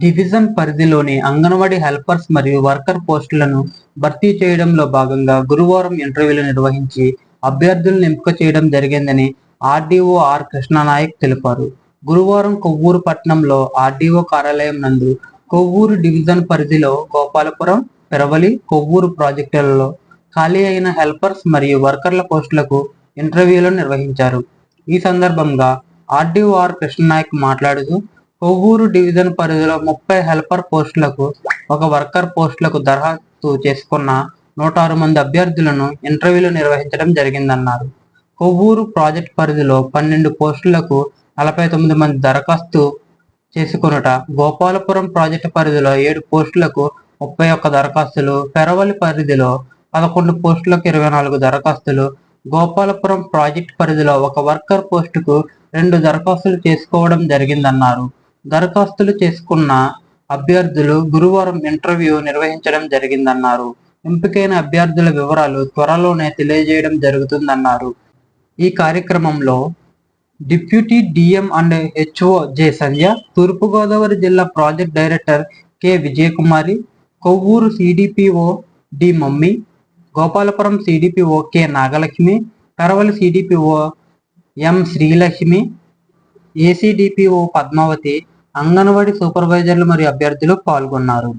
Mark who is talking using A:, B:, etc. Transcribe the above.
A: Division పరిధిలోని anganwadi helpers మరియు worker పోస్టులను భర్తీ చేయడంలో భాగంగా గురువారం ఇంటర్వ్యూలు నిర్వహించి అభ్యర్థులను ఎంపిక చేయడం జరిగిందని ఆర్డీఓ ఆర్ కృష్ణనాయక్ తెలిపారు. గురువారం కొవ్వూరు పట్టణంలో ఆర్డీఓ కార్యాలయం నందు కొవ్వూరు డివిజన్ పరిధిలో గోపాలపురం పెరవలి కొవ్వూరు ప్రాజెక్టులలో ఖాళీ అయిన హెల్పర్స్ మరియు వర్కర్ల పోస్టులకు ఇంటర్వ్యూలను నిర్వహించారు. ఈ సందర్భంగా ఆర్డీఓ ఆర్ కృష్ణనాయక్ మాట్లాడుతూ కొవ్వూరు డివిజన్ పరిధిలో ముప్పై హెల్పర్ పోస్టులకు ఒక వర్కర్ పోస్టులకు దరఖాస్తు చేసుకున్న నూట ఆరు మంది అభ్యర్థులను ఇంటర్వ్యూలు నిర్వహించడం జరిగిందన్నారు. కొవ్వూరు ప్రాజెక్ట్ పరిధిలో పన్నెండు పోస్టులకు నలభై తొమ్మిది మంది దరఖాస్తు చేసుకొనుట గోపాలపురం ప్రాజెక్టు పరిధిలో ఏడు పోస్టులకు ముప్పై ఒక్క దరఖాస్తులు పెరవలి పరిధిలో పదకొండు పోస్టులకు ఇరవై నాలుగు దరఖాస్తులు గోపాలపురం ప్రాజెక్ట్ పరిధిలో ఒక వర్కర్ పోస్టుకు రెండు దరఖాస్తులు చేసుకోవడం జరిగిందన్నారు. దరఖాస్తులు చేసుకున్న అభ్యర్థులు గురువారం ఇంటర్వ్యూ నిర్వహించడం జరిగిందన్నారు. ఎంపికైన అభ్యర్థుల వివరాలు త్వరలోనే తెలియజేయడం జరుగుతుందన్నారు. ఈ కార్యక్రమంలో deputy D M and H O J Sandhya Thurpu Godavari జిల్లా project director K Vijayakumari Kovvur C D P O D mummy Gopalapuram C D P O K Nagalakshmi Karavali C D P O M Srilakshmi A C D P O Padmavathi Anganwadi సూపర్వైజర్లు మరియు అభ్యర్థులు పాల్గొన్నారు.